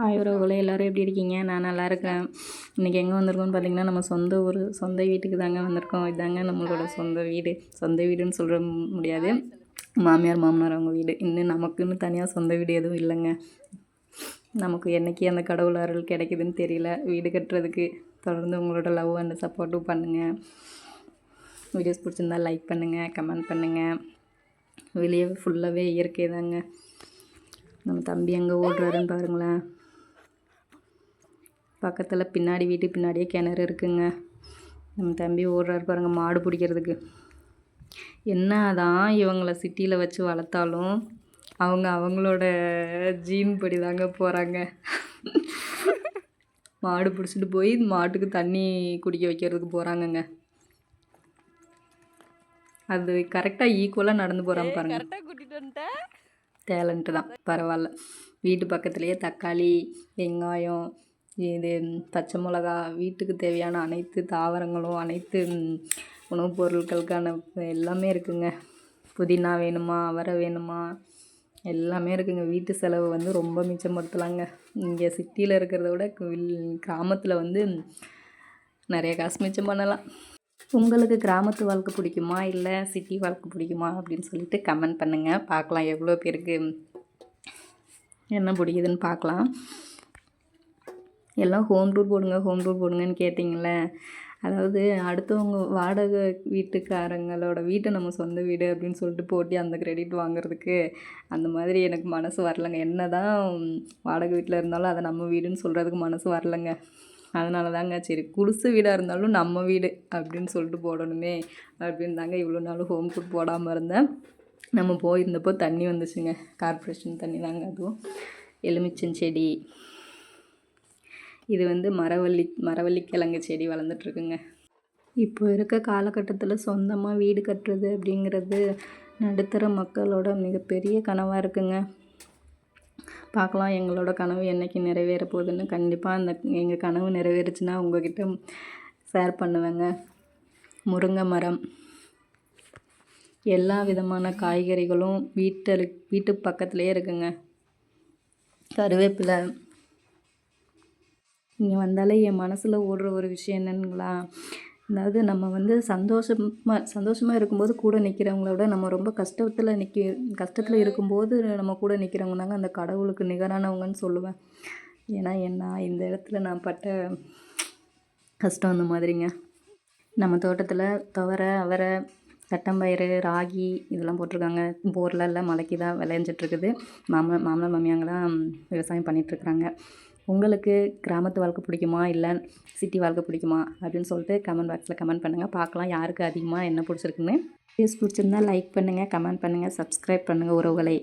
Hi உறவுகளே எல்லோரும் எப்படி இருக்கீங்க? நான் நல்லா இருக்கேன். இன்றைக்கி எங்கே வந்திருக்கோம்னு பார்த்தீங்கன்னா நம்ம சொந்த ஊர் சொந்த வீட்டுக்கு தாங்க வந்திருக்கோம். இதாங்க நம்மளோட சொந்த வீடு. சொந்த வீடுன்னு சொல்ல முடியாது. மாமியார் மாமனார் அவங்க வீடு. இன்னும் நமக்குன்னு தனியாக சொந்த வீடு எதுவும் இல்லைங்க. நமக்கு என்றைக்கு அந்த கடவுள் அருள் கிடைக்குதுன்னு தெரியல. வீடு கட்டுறதுக்கு தொடர்ந்து உங்களோட லவ் அண்ட் சப்போர்ட்டும் பண்ணுங்கள் வீடியோஸ் பிடிச்சிருந்தா லைக் பண்ணுங்கள் கமெண்ட் பண்ணுங்கள் வெளியே ஃபுல்லாகவே இயற்கை தாங்க நம்ம தம்பி எங்கே ஓடுறாருன்னு பாருங்களேன். பக்கத்தில் பின்னாடி வீட்டு பின்னாடியே கிணறு இருக்குங்க. நம்ம தம்பி ஓடுறாரு பாருங்கள் மாடு பிடிக்கிறதுக்கு. என்ன தான் இவங்கள சிட்டியில் வச்சு வளர்த்தாலும் அவங்க அவங்களோட ஜீன் படி தாங்க போகிறாங்க மாடு பிடிச்சிட்டு போய் மாட்டுக்கு தண்ணி குடிக்க வைக்கிறதுக்கு போகிறாங்கங்க அது கரெக்டாக ஈக்குவலாக நடந்து போகிறாங்க பாருங்க. டேலண்ட்டு தான் பரவாயில்ல. வீட்டு பக்கத்துலேயே தக்காளி வெங்காயம் இது பச்சை மிளகா வீட்டுக்கு தேவையான அனைத்து தாவரங்களும் அனைத்து உணவுப் பொருட்களுக்கான எல்லாமே இருக்குதுங்க புதினா வேணுமா அவரை வேணுமா எல்லாமே இருக்குதுங்க வீட்டு செலவு வந்து ரொம்ப மிச்சப்படுத்தலாங்க. இங்கே சிட்டியில் இருக்கிறத விட கிராமத்தில் வந்து நிறைய காசு மிச்சம் பண்ணலாம். உங்களுக்கு கிராமத்து வாழ்க்கை பிடிக்குமா? இல்லை சிட்டி வாழ்க்கை பிடிக்குமா? அப்படின்னு சொல்லிட்டு கமெண்ட் பண்ணுங்கள் பார்க்கலாம் எவ்வளோ பேருக்கு என்ன பிடிக்குதுன்னு பார்க்கலாம். எல்லாம் ஹோம் டூர் போடுங்க ஹோம் டூர் போடுங்கன்னு கேட்டிங்களே. அதாவது அடுத்தவங்க வாடகை வீட்டுக்காரங்களோட வீட்டை நம்ம சொந்த வீடு அப்படின்னு சொல்லிட்டு போட்டி அந்த கிரெடிட் வாங்குறதுக்கு அந்த மாதிரி எனக்கு மனசு வரலைங்க. என்ன தான் வாடகை வீட்டில் இருந்தாலும் அதை நம்ம வீடுன்னு சொல்கிறதுக்கு மனசு வரலைங்க. அதனால தாங்க சரி குடிசு வீடாக இருந்தாலும் நம்ம வீடு அப்படின்னு சொல்லிட்டு போடணுமே அப்படின்னு தாங்க இவ்வளோ நாள் ஹோம் ஃபுட் போடாமல் இருந்தேன். நம்ம போயிருந்தப்போ தண்ணி வந்துச்சுங்க. கார்பரேஷன் தண்ணி தாங்க அதுவும். எலுமிச்சம் செடி. இது வந்து மரவள்ளி மரவள்ளி கிழங்கு செடி வளர்ந்துட்டுருக்குங்க. இப்போ இருக்க காலகட்டத்தில் சொந்தமாக வீடு கட்டுறது அப்படிங்கிறது நடுத்தர மக்களோட மிகப்பெரிய கனவாக இருக்குங்க. பார்க்கலாம் எங்களோட கனவு என்றைக்கு நிறைவேற போகுதுன்னு கண்டிப்பாக அந்த எங்கள் கனவு நிறைவேறுச்சுன்னா உங்ககிட்ட ஷேர் பண்ணுவேங்க. முருங்கை மரம். எல்லா விதமான காய்கறிகளும் வீட்டில் வீட்டு பக்கத்துலேயே இருக்குங்க. கருவேப்பிலை இங்கே வந்தாலே என் மனசில் ஓடுற ஒரு விஷயம் என்னன்னுங்களா? அதாவது நம்ம வந்து சந்தோஷமாக சந்தோஷமாக இருக்கும்போது கூட நிற்கிறவங்கள விட நம்ம ரொம்ப கஷ்டத்தில் நிற்க கஷ்டத்தில் இருக்கும்போது நம்ம கூட நிற்கிறவங்க தாங்க அந்த கடவுளுக்கு நிகரானவங்கன்னு சொல்லுவேன். ஏன்னா என்ன இந்த இடத்துல நான் பட்ட கஷ்டம் அந்த மாதிரிங்க. நம்ம தோட்டத்தில் துவரை அவரை தட்டம்பயிறு ராகி இதெல்லாம் போட்டிருக்காங்க. போரில் இல்லை மலைக்கு தான் விளைஞ்சிட்ருக்குது மாம மாமனார் மாமியாங்கலாம் விவசாயம் பண்ணிகிட்ருக்குறாங்க உங்களுக்கு கிராமத்து வாழ்க்கை பிடிக்குமா? இல்லை சிட்டி வாழ்க்கை பிடிக்குமா? அப்படின்னு சொல்லிட்டு கமெண்ட் பாக்ஸில் கமெண்ட் பண்ணுங்கள் பார்க்கலாம் யாருக்கு அதிகமாக என்ன பிடிச்சிருக்குன்னு. வீடியோஸ் பிடிச்சிருந்தா லைக் பண்ணுங்கள் கமெண்ட் பண்ணுங்கள் சப்ஸ்கிரைப் பண்ணுங்கள் உறவுகளை.